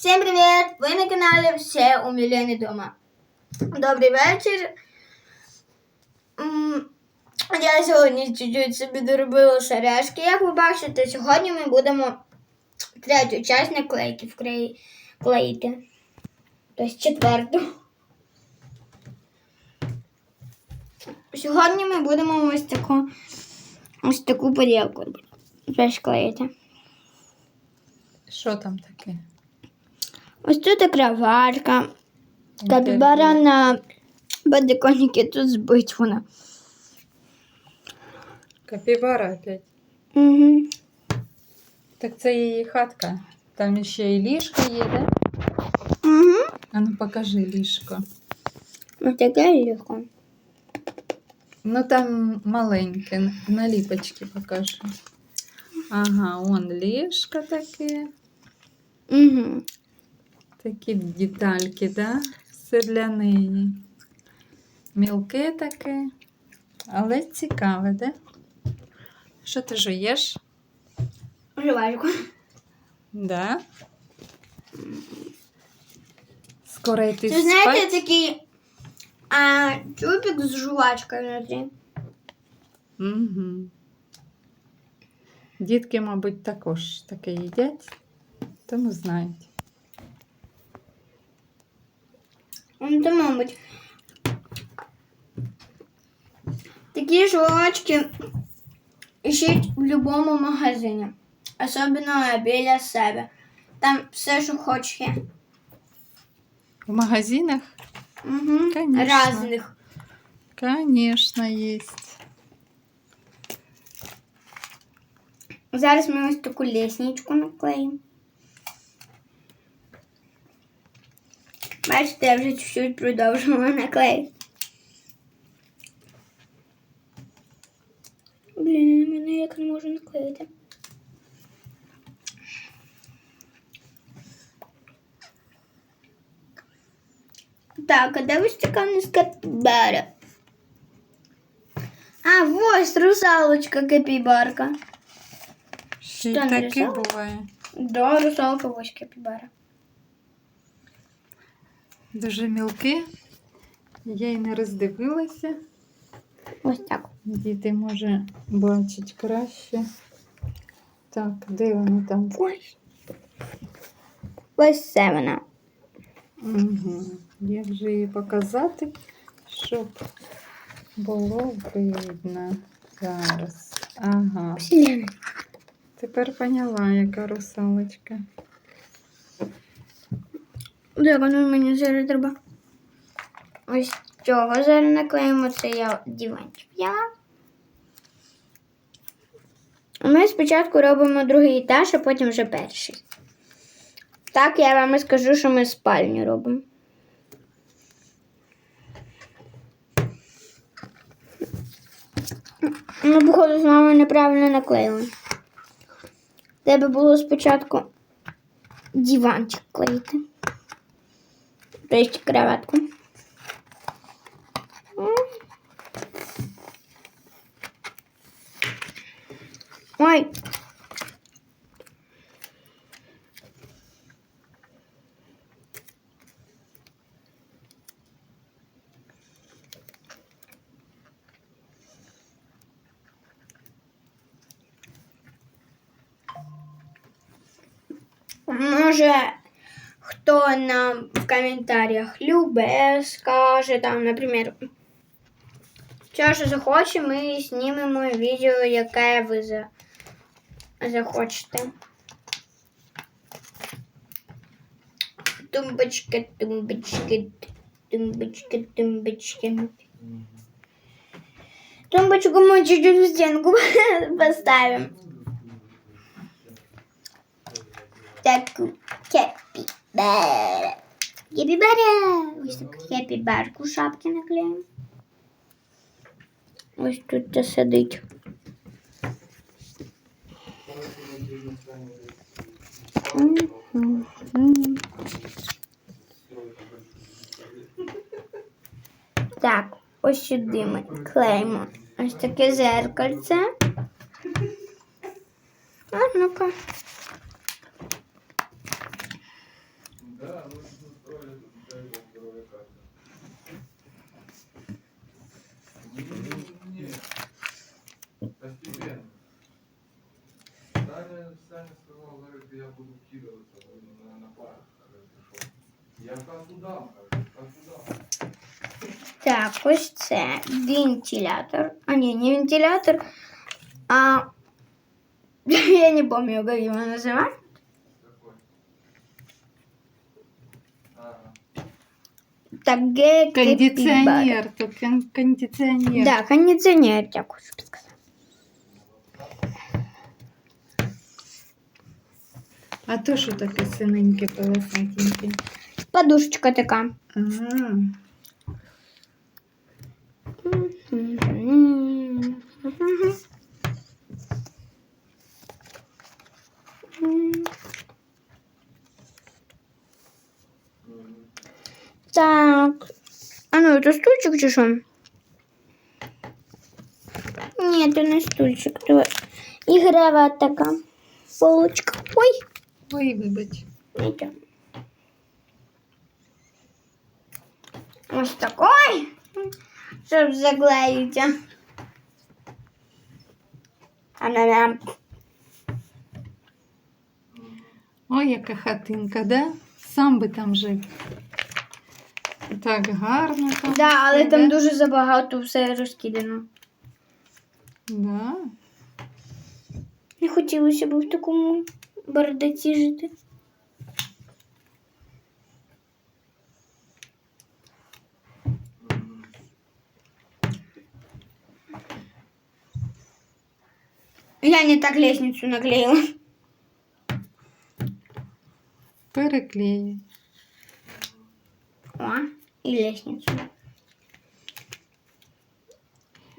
Всім привіт! Ви на каналі Все у Мілені дома. Добрий вечір. Я сьогодні чуть-чуть собі доробила сережки. Як ви бачите, сьогодні ми будемо третю часть наклейки вклеї- клеїти. Тобто четверту. Сьогодні ми будемо ось таку ось таку поділку. Що там таке? Ось тут краварка. Капібара на подоконнике тут збить вона. Капібара опять. Угу. Так це її хатка. Там ще і ліжко є, да? Угу. А ну покажи ліжко. Ось таке легко. Ну там маленьке, на ліпочки покажи. Ага, он ліжко таке. Угу. Такі детальки, да? Все для неї. Мілке таке, але цікаве, да? Що ти жуєш? Жвачку. Да? Скоро йти Це знаєте спать? такий а, чубик з жвачкою внутрі. Угу. Дітки, мабуть, також таке їдять, тому знають. то, мабуть. Такі жвачки ищіть в будь-якому магазині. Особливо біля себе. Там все, що хочеш є. В магазинах, Угу. Конечно. Разних. конечно, есть. Зараз ми ось таку лісничку наклеїмо. Бачите, я вже чуть-чуть продовжила наклеїти. Блін, я мене як не можу наклеїти. Так, а де ось така в капібара? А, ось русалочка капібарка. Що, не таке буває. Да, русалка ось капібара. Дуже мілке. Я й не роздивилася. Ось так. Діти, може, бачать краще. Так, де воно там? Ось. Ось це вона. Угу. Як же її показати, щоб було видно зараз. Ага. Тепер поняла, яка русалочка. Де воно мені зараз треба? Ось цього зараз наклеїмо. Це я диванчик взяла. Ми спочатку робимо другий етаж, а потім вже перший. Так, я вам і скажу, що ми спальню робимо. Ми, походу, з вами неправильно наклеїли. Треба було спочатку диванчик клеїти. Тобто кроватку. Ой. Може, хто нам в коментарях любе, скаже там, наприклад, що ж захоче, ми знімемо відео, яке ви за... захочете. Тумбочки, тумбочки, тумбочки, тумбочки. Тумбочку мы чуть-чуть в стенку поставим. Таку кепібара. Кепібара. Ось шапки наклеїмо. Ось тут це сидить. Так, ось сюди ми клеїмо. Ось таке зеркальце. А ну-ка. Саня сказав, говорить, я буду кидатися а на, на парк. Я так удам, так удам. Так, ось це вентилятор. А не, не вентилятор, а я не помню, как его называть. Так, кондиционер, кондиционер. Да, кондиционер, я хочу сказать. А то що таке синеньке полосатеньке? Подушечка така. Ага. Так. А ну, это стульчик чи що? Ні, це не стульчик, то ігрова така полочка. Ой, Ой, вибач. это. Ось такой, щоб заклеїться. А на Ой, яка хатинка, да? Сам би там жив. Так гарно там. Да, але там да? дуже забагато все розкидано. Да. Не хотілося б в такому бардаці жити. Я не так лестницу наклеила. Переклею. О, и лестницу.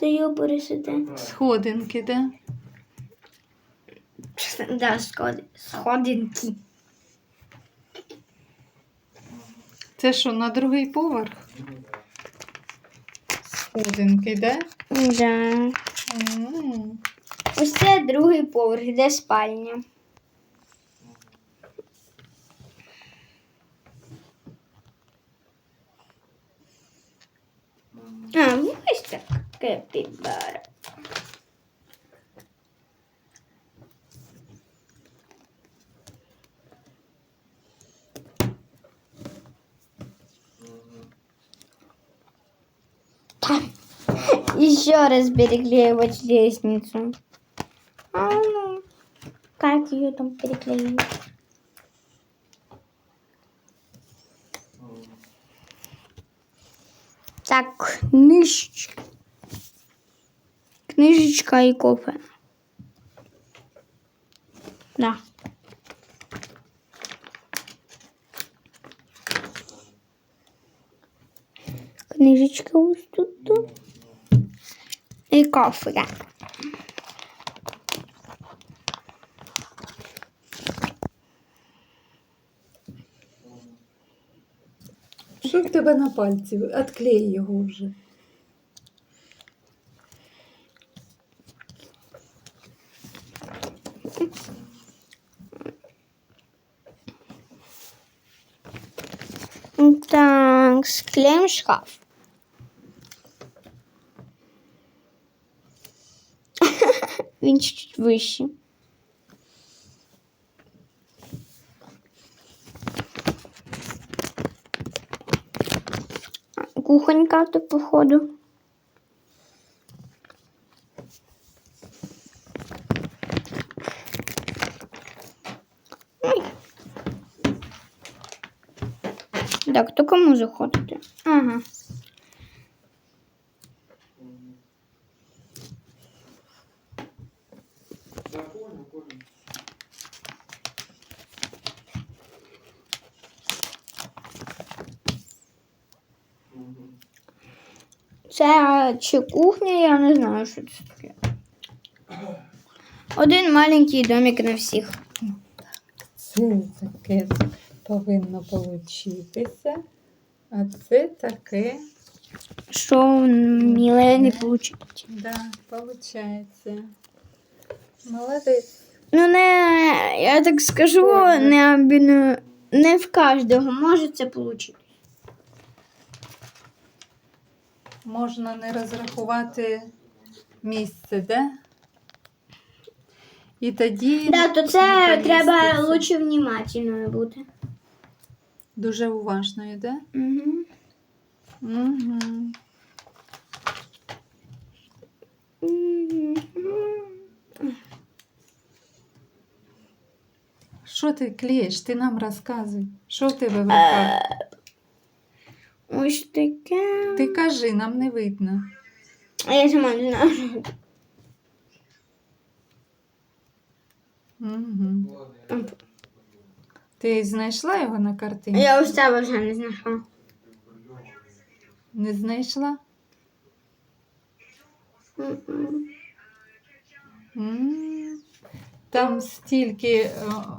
Да ёбарасите. Сходинки, да? Да, сходинки. Це що, на другий поверх? Сходинки, да? Да. М. Ось це другий поверх, де спальня. А, ось так. Капібара. Еще раз переклеивать лестницу. А ну, как ее там переклеить? Так, книжечка. Книжечка и кофе. Да. Книжечка ось тут. І кофе. Що в тебе на пальці? Отклей його вже. Так, склеим шкаф. Він чуть вище. Кухонька тут, походу. Так, то кому заходити? Ага. Це чи кухня, я не знаю, що це таке. Один маленький домик на всіх. Це таке повинно получитися. А це таке, Що міле не вийде. да, получається. Молодець. Ну, не, я так скажу, не, не в кожного може це вийти. Можна не розрахувати місце, да? І тоді. Да, то це не треба поміститься. лучше внимательною бути. Дуже уважною, да? Угу. Угу. Що ти клеїш? Ти нам розказуй. Що в тебе в руках? Ось таке. Ти кажи, нам не видно. А я сама не знаю. Угу. Ти знайшла його на картині? Я ось це вже не знайшла. Не знайшла? М. Там стільки е,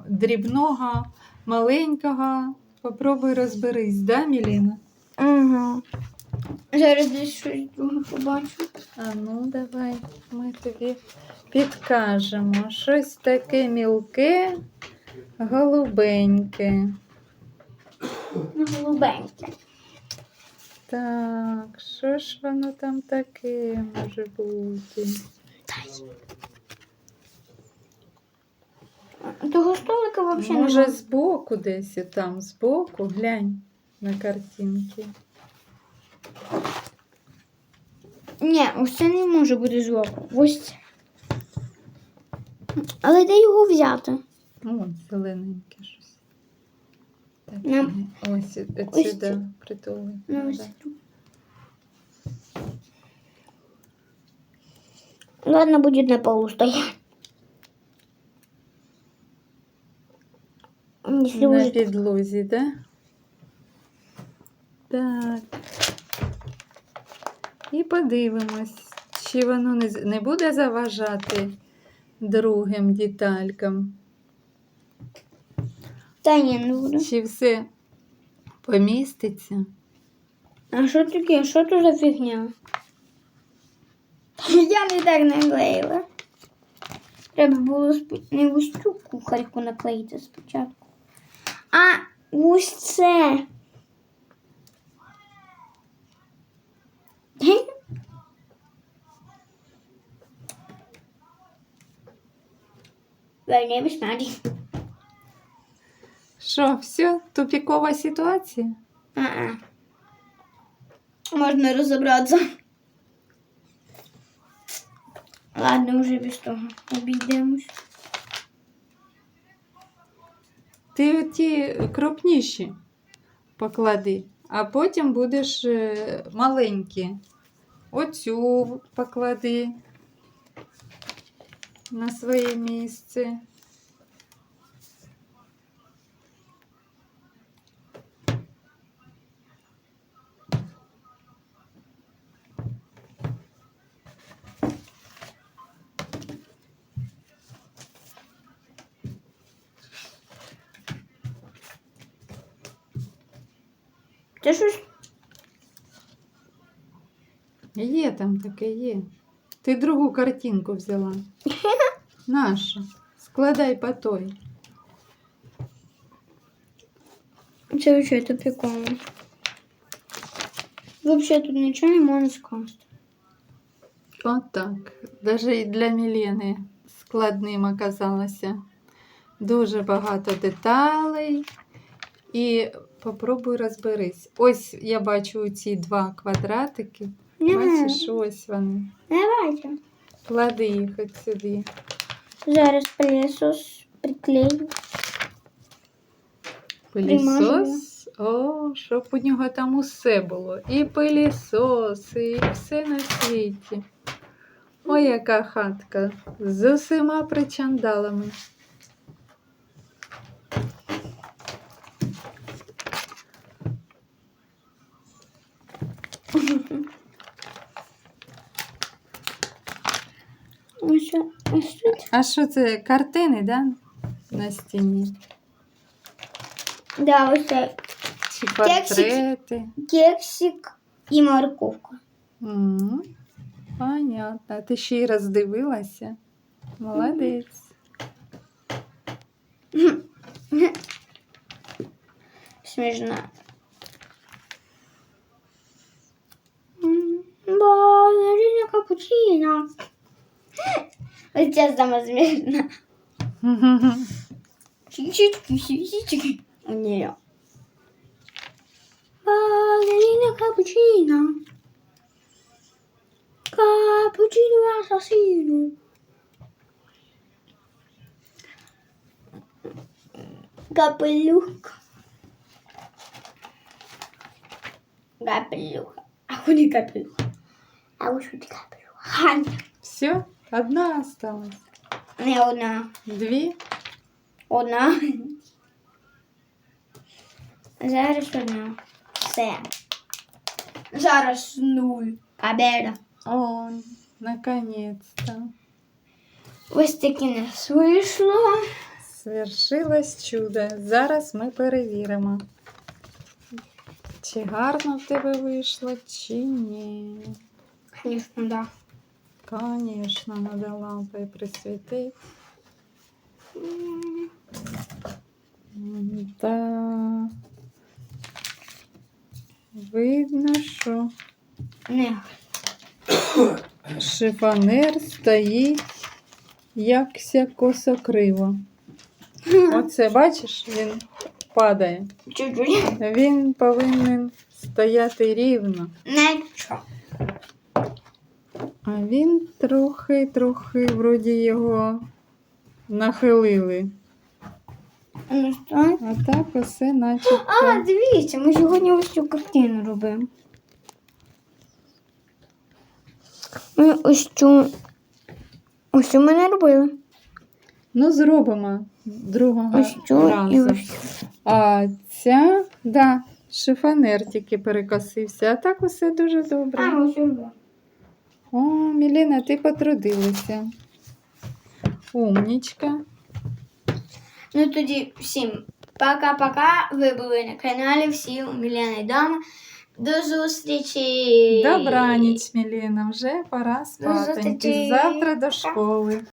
дрібного, маленького. Попробуй розберись, да, Міліна? Ага. Зараз десь щось друге побачу. А ну давай, ми тобі підкажемо. Щось таке мілке, голубеньке. Голубеньке. Так, що ж воно там таке може бути? Того столика взагалі Може, збоку десь і там, збоку, глянь на картинки. Ні, ось це не може бути злоку. Ось це. Але де його взяти? О, зелененьке щось. Так, Нам- ось ось сюди притули. Ну, ось тут. Ладно, будет на полу стоять. Если На уже... підлозі, да? Так. І подивимось, чи воно не, буде заважати другим деталькам. Та ні, не буду. Чи все поміститься? А що таке? Що тут за фігня? Я не так наклеїла. Треба було не ось цю кухарку наклеїти спочатку. А ось це. Вернемось Маді. Що, все, тупікова ситуація? А-а. Можна розібратися. Ладно, вже без того обійдемось. Ти ті крупніші поклади, а потім будеш е, маленькі. Оцю поклади на своє місце. Це щось. Є там таке є. Ти другу картинку взяла. Нашу. Складай по той. Це вообще это прикольно. Вообще тут нічого не можна скласти. Отак. Даже і для Мілени складним оказалося. Дуже багато деталей. І попробуй розберись. Ось я бачу ці два квадратики. Бачиш, ось вони. Давайте. Клади їх от сюди. Зараз пилісос приклею. Пилісос. О, щоб у нього там усе було. І пилісос, і все на світі. Ой, яка хатка. З усіма причандалами. Ось, ось тут. А що це? Картини, да? На стіні? Да, ось це Чи портрети? кексик і морковка. М, Понятно. Ти ще й роздивилася. Молодець. Смішно. Балерина капучино. Ось це саме смішно. Чики-чики, сісічки. Ні. Балерина капучино. Капучино асасіно. Капелюх. Капелюх. А куди капелюх? А ось куди капелюх. Хань. Все, одна осталась. Не одна. Дві. Одна. Зараз одна. Все. Зараз нуль. Победа. О, наконец-то. Ось таки нас вийшло. Свершилось чудо. Зараз ми перевіримо. Чи гарно в тебе вийшло, чи ні. Звісно, да. Конечно, надо лампою присвітити. М, Да. Видно, що Не. шифонер стоїть якся косокриво. Оце бачиш, він падає. Чуть-чуть. Він повинен стояти рівно. Нічого. А він трохи-трохи вроді його нахилили. Ну що? А так усе начебто. А, дивіться, ми сьогодні ось цю картину робимо. Ми ось цю. Ось цю ми не робили. Ну, зробимо другого Ось цю і разу. ось цю. А ця, да, шифонер тільки перекосився, а так усе дуже добре. А, ось цю. О, Міліна, ти потрудилася. Умнічка. Ну тоді всім пока-пока. Ви були на каналі всі у Міляни дома. До зустрічі! Добраніч, Міліна, вже пора спати. зустрічі. Завтра до школи.